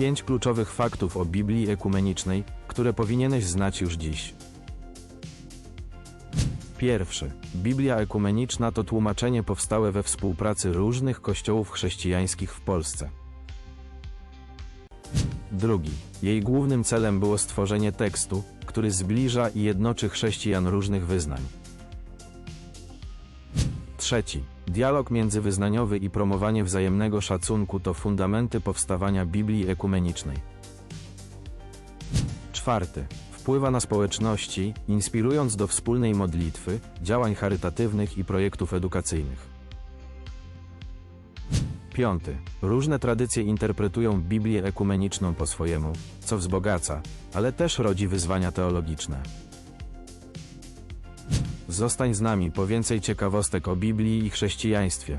Pięć kluczowych faktów o Biblii ekumenicznej, które powinieneś znać już dziś. Pierwszy. Biblia ekumeniczna to tłumaczenie powstałe we współpracy różnych kościołów chrześcijańskich w Polsce. Drugi. Jej głównym celem było stworzenie tekstu, który zbliża i jednoczy chrześcijan różnych wyznań. Trzeci. Dialog międzywyznaniowy i promowanie wzajemnego szacunku to fundamenty powstawania Biblii ekumenicznej. Czwarty. Wpływa na społeczności, inspirując do wspólnej modlitwy, działań charytatywnych i projektów edukacyjnych. Piąty. Różne tradycje interpretują Biblię ekumeniczną po swojemu, co wzbogaca, ale też rodzi wyzwania teologiczne. Zostań z nami po więcej ciekawostek o Biblii i chrześcijaństwie.